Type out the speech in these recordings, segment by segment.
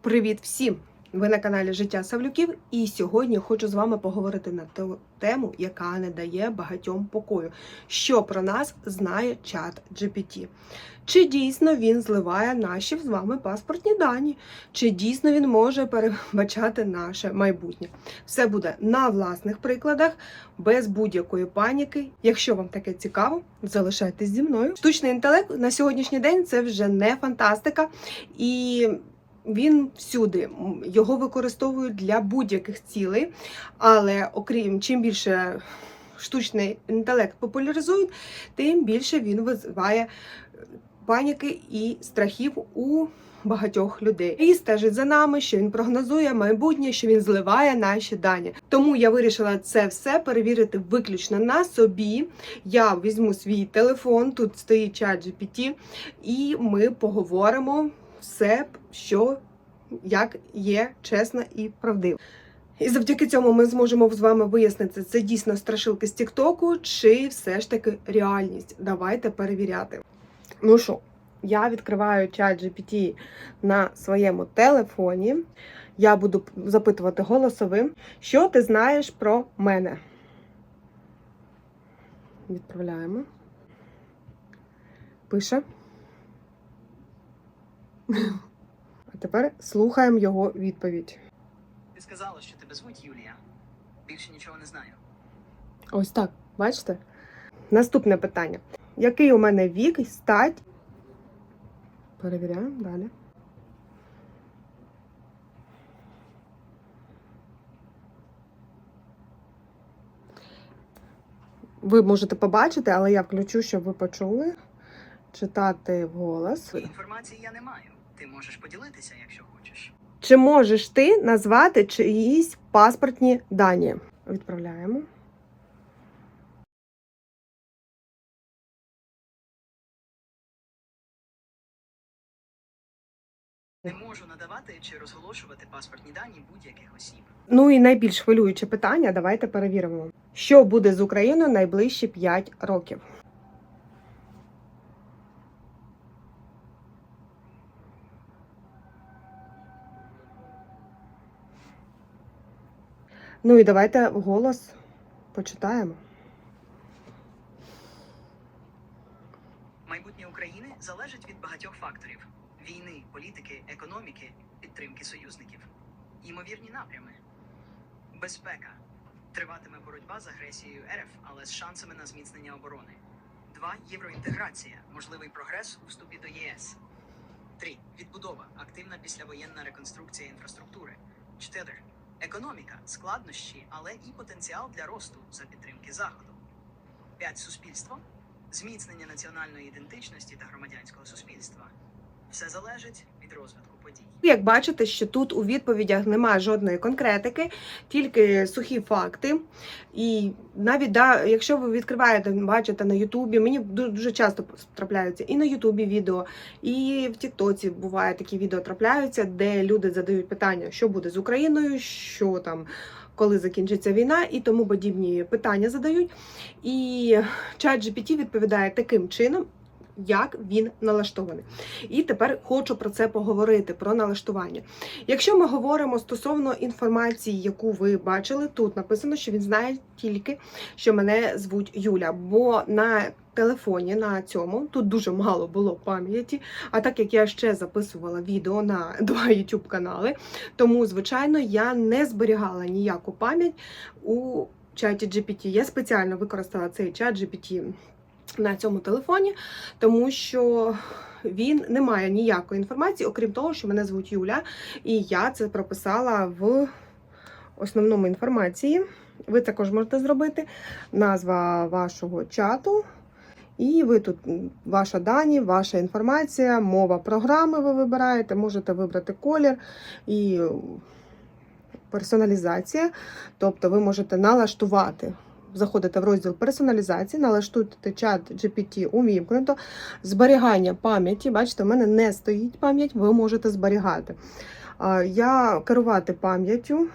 Привіт всім! Ви на каналі Життя Савлюків, і сьогодні хочу з вами поговорити на ту тему, яка не дає багатьом покою. Що про нас знає чат GPT? Чи дійсно він зливає наші з вами паспортні дані? Чи дійсно він може передбачати наше майбутнє? Все буде на власних прикладах, без будь-якої паніки. Якщо вам таке цікаво, залишайтесь зі мною. Штучний інтелект на сьогоднішній день це вже не фантастика і. Він всюди його використовують для будь-яких цілей, але окрім чим більше штучний інтелект популяризують, тим більше він визиває е, паніки і страхів у багатьох людей. І стежить за нами, що він прогнозує майбутнє, що він зливає наші дані. Тому я вирішила це все перевірити виключно на собі. Я візьму свій телефон, тут стоїть чат GPT, і ми поговоримо все, що як є чесно і правдиво. І завдяки цьому ми зможемо з вами вияснити, це дійсно страшилки з Тіктоку, чи все ж таки реальність. Давайте перевіряти. Ну що, я відкриваю чат GPT на своєму телефоні. Я буду запитувати голосовим, що ти знаєш про мене. Відправляємо. Пише. Тепер слухаємо його відповідь. Ти сказала, що тебе звуть Юлія. Більше нічого не знаю. Ось так, бачите? Наступне питання. Який у мене вік і стать? Перевіряємо далі. Ви можете побачити, але я включу, щоб ви почули. Читати вголос. Інформації я не маю. Ти можеш поділитися, якщо хочеш. Чи можеш ти назвати чиїсь паспортні дані? Відправляємо. Не можу надавати чи розголошувати паспортні дані будь-яких осіб. Ну і найбільш хвилююче питання. Давайте перевіримо. Що буде з Україною найближчі 5 років? Ну і давайте вголос почитаємо. Майбутнє України залежить від багатьох факторів: війни, політики, економіки, підтримки союзників, ймовірні напрями, безпека. Триватиме боротьба з агресією РФ, але з шансами на зміцнення оборони. 2. Євроінтеграція, можливий прогрес у вступі до ЄС. 3. Відбудова, активна післявоєнна реконструкція інфраструктури. 4. Економіка, складнощі, але і потенціал для росту за підтримки Заходу. 5. Суспільство, зміцнення національної ідентичності та громадянського суспільства. Все залежить від розвитку подій. Як бачите, що тут у відповідях немає жодної конкретики, тільки сухі факти. І навіть да, якщо ви відкриваєте, бачите на Ютубі, мені дуже часто трапляються і на Ютубі відео, і в Тіктоці буває такі відео трапляються, де люди задають питання, що буде з Україною, що там. Коли закінчиться війна і тому подібні питання задають. І чат GPT відповідає таким чином, як він налаштований. І тепер хочу про це поговорити: про налаштування. Якщо ми говоримо стосовно інформації, яку ви бачили, тут написано, що він знає тільки, що мене звуть Юля, бо на телефоні на цьому тут дуже мало було пам'яті. А так як я ще записувала відео на два YouTube канали, тому звичайно я не зберігала ніяку пам'ять у чаті GPT. Я спеціально використала цей чат GPT на цьому телефоні, тому що він не має ніякої інформації, окрім того, що мене звуть Юля, і я це прописала в основному інформації. Ви також можете зробити назва вашого чату. І ви тут м, ваша дані, ваша інформація, мова програми ви вибираєте, можете вибрати колір і персоналізація. Тобто ви можете налаштувати заходите в розділ персоналізації, налаштуйте чат GPT увімкнуто. Зберігання пам'яті. Бачите, у мене не стоїть пам'ять, ви можете зберігати. Я керувати пам'яттю.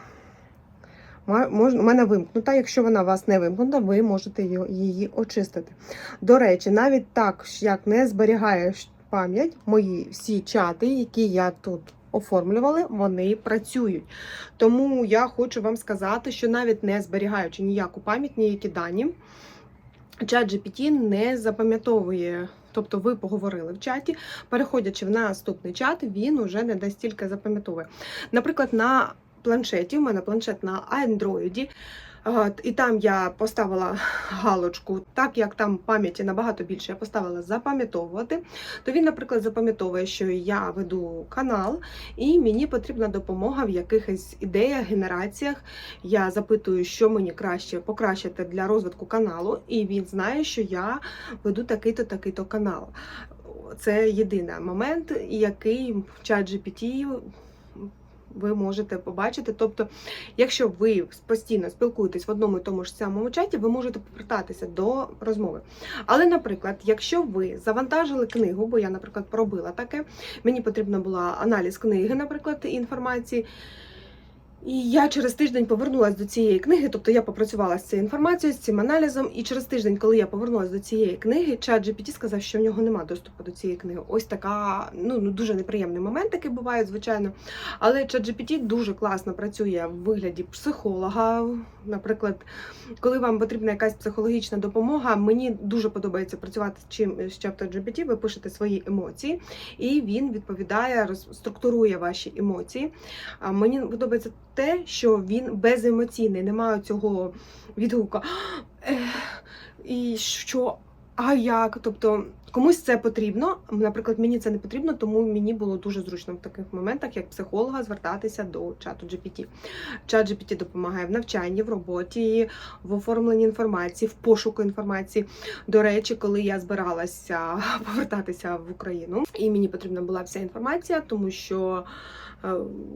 У мене вимкнута. Якщо вона у вас не вимкнута, ви можете її очистити. До речі, навіть так, як не зберігаєш пам'ять, мої всі чати, які я тут оформлювали, вони працюють. Тому я хочу вам сказати, що навіть не зберігаючи ніяку пам'ять, ніякі дані, чат GPT не запам'ятовує. Тобто ви поговорили в чаті, переходячи в наступний чат, він уже не настільки запам'ятовує. Наприклад, на планшеті, у мене планшет на Android, і там я поставила галочку, так як там пам'яті набагато більше, я поставила запам'ятовувати, то він, наприклад, запам'ятовує, що я веду канал, і мені потрібна допомога в якихось ідеях, генераціях. Я запитую, що мені краще покращити для розвитку каналу, і він знає, що я веду такий-то, такий-то канал. Це єдиний момент, який чат GPT ви можете побачити. Тобто, якщо ви постійно спілкуєтесь в одному і тому ж самому чаті, ви можете повертатися до розмови. Але, наприклад, якщо ви завантажили книгу, бо я, наприклад, пробила таке, мені потрібна була аналіз книги, наприклад, інформації. І я через тиждень повернулася до цієї книги, тобто я попрацювала з цією інформацією, з цим аналізом. І через тиждень, коли я повернулася до цієї книги, чат GPT сказав, що в нього немає доступу до цієї книги. Ось така ну, ну дуже неприємний момент, такий буває, звичайно. Але чат GPT дуже класно працює в вигляді психолога. Наприклад, коли вам потрібна якась психологічна допомога, мені дуже подобається працювати з чим з чатом GPT. Ви пишете свої емоції, і він відповідає, роз- структурує ваші емоції. А мені подобається те, що він беземоційний, немає цього відгука. І що? А як? Тобто комусь це потрібно. Наприклад, мені це не потрібно, тому мені було дуже зручно в таких моментах, як психолога, звертатися до чату GPT. Чат GPT допомагає в навчанні, в роботі, в оформленні інформації, в пошуку інформації. До речі, коли я збиралася повертатися в Україну, і мені потрібна була вся інформація, тому що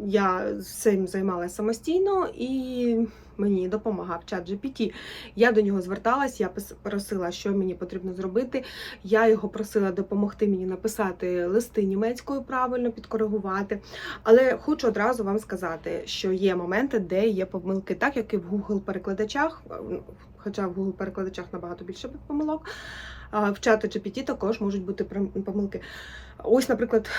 я цим займалася самостійно і мені допомагав чат GPT. Я до нього зверталась, я просила, що мені потрібно зробити. Я його просила допомогти мені написати листи німецькою правильно підкоригувати. Але хочу одразу вам сказати, що є моменти, де є помилки, так як і в Google перекладачах, хоча в Google перекладачах набагато більше помилок. В чату GPT також можуть бути помилки. Ось, наприклад,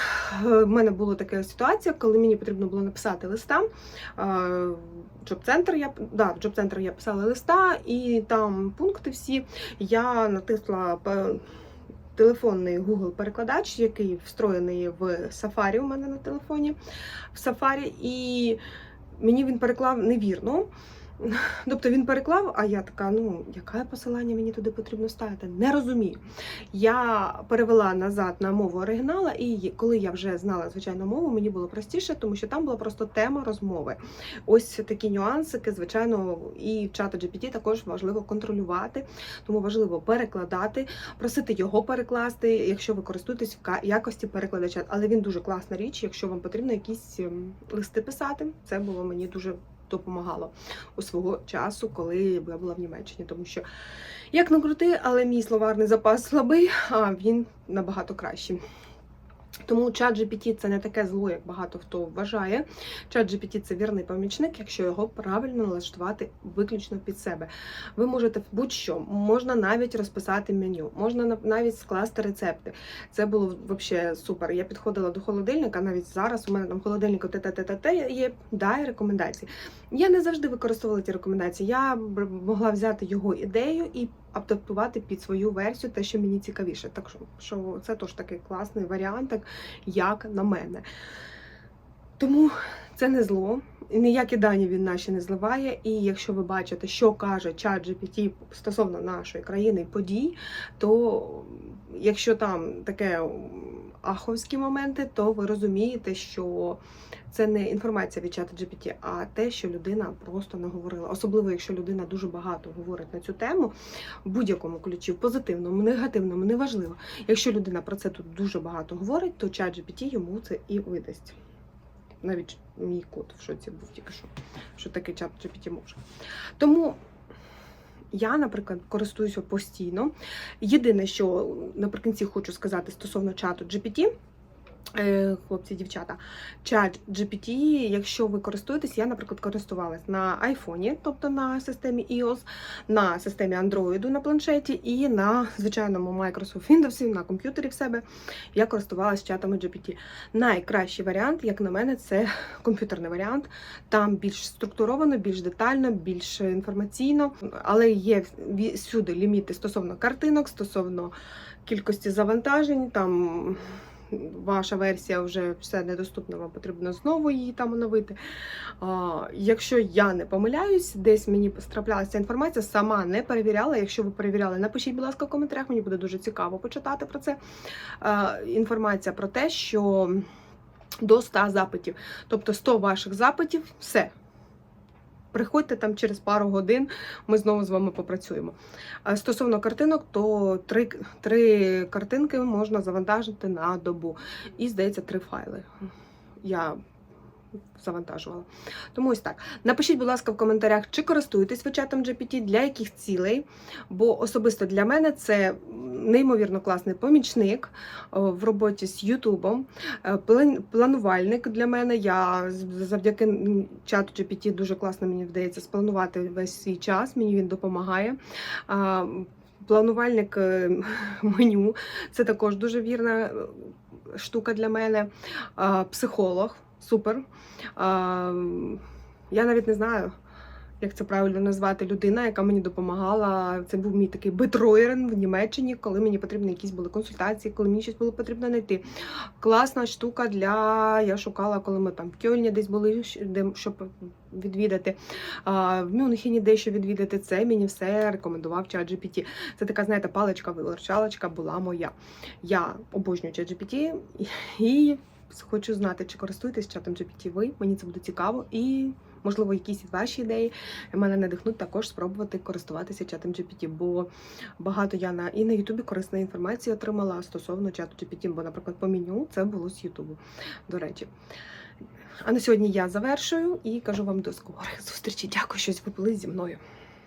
в мене була така ситуація, коли мені потрібно було написати листа. Джоб-центр я да, в джоб-центр я писала листа, і там пункти всі. Я натисла телефонний Google перекладач, який встроєний в Safari у мене на телефоні в Safari, і мені він переклав невірно. Тобто він переклав, а я така, ну, яке посилання мені туди потрібно ставити? Не розумію. Я перевела назад на мову оригінала, і коли я вже знала звичайну мову, мені було простіше, тому що там була просто тема розмови. Ось такі нюансики, звичайно, і чата GPT також важливо контролювати, тому важливо перекладати, просити його перекласти, якщо ви користуєтесь в якості перекладача. Але він дуже класна річ, якщо вам потрібно якісь ем, листи писати. Це було мені дуже допомагало у свого часу, коли я була в Німеччині, тому що як не крути, але мій словарний запас слабий, а він набагато кращий. Тому чат GPT це не таке зло, як багато хто вважає. Чат GPT це вірний помічник, якщо його правильно налаштувати виключно під себе. Ви можете будь-що, можна навіть розписати меню, можна нав- навіть скласти рецепти. Це було взагалі супер. Я підходила до холодильника, навіть зараз у мене там холодильник ТТТТ є, дай рекомендації. Я не завжди використовувала ті рекомендації. Я могла взяти його ідею і адаптувати під свою версію, те, що мені цікавіше. Так що, що це теж такий класний варіант, як на мене. Тому це не зло. Ніякі дані він наші не зливає. І якщо ви бачите, що каже чат GPT стосовно нашої країни подій, то якщо там таке аховські моменти, то ви розумієте, що це не інформація від чата GPT, а те, що людина просто не говорила. Особливо, якщо людина дуже багато говорить на цю тему в будь-якому ключі, в позитивному, негативному, неважливо. Якщо людина про це тут дуже багато говорить, то чат GPT йому це і видасть. Навіть мій кот в шоці був тільки що, що таке чат GPT може. Тому я, наприклад, користуюся постійно. Єдине, що наприкінці хочу сказати стосовно чату GPT, Хлопці, дівчата, чат GPT, якщо ви користуєтесь, я, наприклад, користувалась на айфоні, тобто на системі iOS, на системі Android на планшеті і на звичайному Microsoft Windows, на комп'ютері в себе я користувалася чатами GPT. Найкращий варіант, як на мене, це комп'ютерний варіант. Там більш структуровано, більш детально, більш інформаційно, але є всюди ліміти стосовно картинок, стосовно кількості завантажень. Там ваша версія вже все недоступна, вам потрібно знову її там оновити. А, якщо я не помиляюсь, десь мені траплялася інформація, сама не перевіряла. Якщо ви перевіряли, напишіть, будь ласка, в коментарях, мені буде дуже цікаво почитати про це. А, інформація про те, що до 100 запитів, тобто 100 ваших запитів, все. Приходьте там через пару годин, ми знову з вами попрацюємо. Стосовно картинок, то три, три картинки можна завантажити на добу. І, здається, три файли. Я завантажувала. Тому ось так. Напишіть, будь ласка, в коментарях, чи користуєтесь ви чатом GPT, для яких цілей. Бо особисто для мене це неймовірно класний помічник в роботі з Ютубом. Е, Планувальник для мене. Я завдяки чату GPT дуже класно мені вдається спланувати весь свій час. Мені він допомагає. Планувальник е, меню це також дуже вірна е, штука для мене. Психолог супер. А, Я навіть не знаю. Як це правильно назвати людина, яка мені допомагала. Це був мій такий бетроєрен в Німеччині, коли мені потрібні якісь були консультації, коли мені щось було потрібно знайти. Класна штука для я шукала, коли ми там в Кьольні десь були, де щоб відвідати. А, в Мюнхені дещо відвідати. Це мені все рекомендував чат GPT. Це така, знаєте, паличка вилорчалочка була моя. Я обожнюю чат GPT і хочу знати, чи користуєтесь чатом GPT ви. Мені це буде цікаво і. Можливо, якісь ваші ідеї мене надихнуть також спробувати користуватися чатом GPT, бо багато я на і на Ютубі корисної інформації отримала стосовно чату GPT, бо, наприклад, по меню це було з Ютубу, до речі. А на сьогодні я завершую і кажу вам до скорих зустрічей. Дякую, що ви були зі мною.